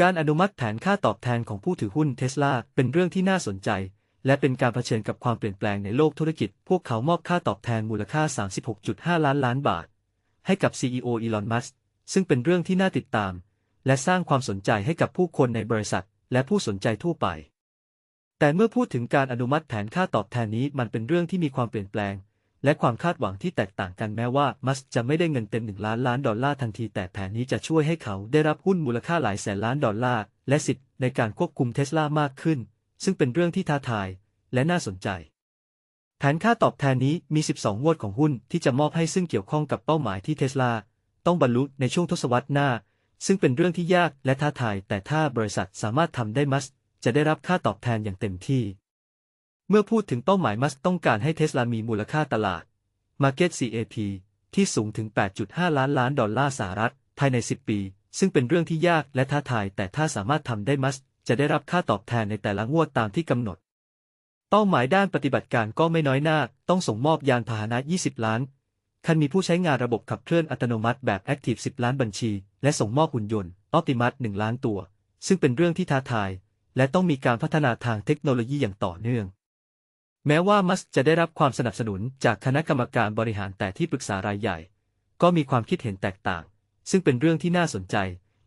การอนุมัติแผนค่าตอบแทนของผู้ถือหุ้นเทสลาเป็นเรื่องที่น่าสนใจ และเป็นการเผชิญกับความเปลี่ยนแปลงในโลกธุรกิจ พวกเขามอบค่าตอบแทนมูลค่า 36.5 ล้านล้านบาท ให้กับ CEO อีลอน มัสก์ซึ่งเป็นเรื่องที่น่าติดตาม และสร้างความสนใจให้กับผู้คนในบริษัท และผู้สนใจทั่วไป แต่เมื่อพูดถึงการอนุมัติแผนค่าตอบแทนนี้มันเป็นเรื่องที่มีความเปลี่ยนแปลง และความคาดหวังที่แตกต่างกันแม้ว่ามัสจะไม่ได้เงินเต็มหนึ่งล้านล้านดอลลาร์ทันทีแต่แผนนี้จะช่วยให้เขาได้รับหุ้นมูลค่าหลายแสนล้านดอลลาร์และสิทธิ์ในการควบคุมเทสลามากขึ้น ซึ่งเป็นเรื่องที่ท้าทายและน่าสนใจ แผนค่าตอบแทนนี้มี 12 งวดของหุ้นที่จะมอบให้ซึ่งเกี่ยวข้องกับเป้าหมายที่เทสลาต้องบรรลุในช่วงทศวรรษหน้า ซึ่งเป็นเรื่องที่ยากและท้าทาย แต่ถ้าบริษัทสามารถทำได้มัสจะได้รับค่าตอบแทนอย่างเต็มที่ เมื่อพูดถึงเป้าหมายมัสต้องการให้เทสลามีมูลค่าตลาด Market CAP ที่สูงถึง 8.5 ล้านล้านดอลลาร์สหรัฐ ภายใน 10 ปี ซึ่งเป็นเรื่องที่ยากและท้าทาย แต่ถ้าสามารถทำได้มัสก์จะได้รับค่าตอบแทนในแต่ละงวดตามที่กำหนด เป้าหมายด้านปฏิบัติการก็ไม่น้อยหน้า ต้องส่งมอบยานพาหนะ 20 ล้าน คันมีผู้ใช้งานระบบขับเคลื่อนอัตโนมัติแบบ Active 10 ล้านบัญชี และส่งมอบหุ่นยนต์ Optimus 1 ล้านตัว ซึ่งเป็นเรื่องที่ท้าทาย และต้องมีการพัฒนาทางเทคโนโลยีอย่างต่อเนื่อง แม้ว่ามัสจะได้รับความสนับสนุนจากคณะกรรมการบริหารแต่ที่ปรึกษารายใหญ่ ก็มีความคิดเห็นแตกต่าง ซึ่งเป็นเรื่องที่น่าสนใจ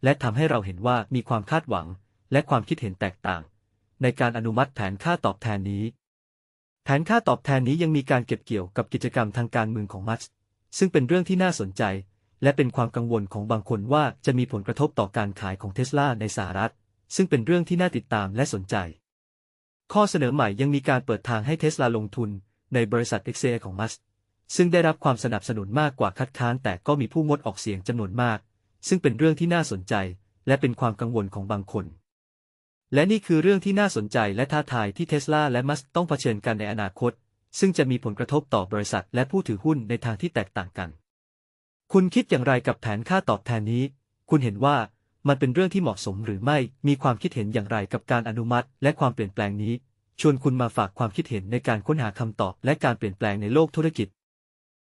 และทำให้เราเห็นว่ามีความคาดหวัง และความคิดเห็นแตกต่าง ในการอนุมัติแผนค่าตอบแทนนี้ แผนค่าตอบแทนนี้ยังมีการเก็บเกี่ยวกับกิจกรรมทางการเมืองของมัสซึ่งเป็นเรื่องที่น่าสนใจ และเป็นความกังวลของบางคนว่าจะมีผลกระทบต่อการขายของเทสลาในสหรัฐ ซึ่งเป็นเรื่องที่น่าติดตามและสนใจ ข้อเสนอใหม่ยังมีการเปิดทางให้เทสลาลงทุนในบริษัท x อของมัสก์ซึ่งได้รับความสนับสนุนมากกว่าคัดค้านแต่ก็มีผู้งดออกเสียงจำนวนมาก ซึ่งเป็นเรื่องที่น่าสนใจ และเป็นความกังวลของบางคน และนี่คือเรื่องที่น่าสนใจและท้าทายที่เทสลาและมัสก์ต้องเผชิญกันในอนาคต ซึ่งจะมีผลกระทบต่อบริษัทและผู้ถือหุ้นในทางที่แตกต่างกัน คุณคิดอย่างไรกับแผนค่าตอบแทนนี้ คุณเห็นว่า มันเป็นเรื่องที่เหมาะสมหรือไม่ มีความคิดเห็นอย่างไรกับการอนุมัติ และความเปลี่ยนแปลงนี้ ชวนคุณมาฝากความคิดเห็นในการค้นหาคำตอบ และการเปลี่ยนแปลงในโลกธุรกิจ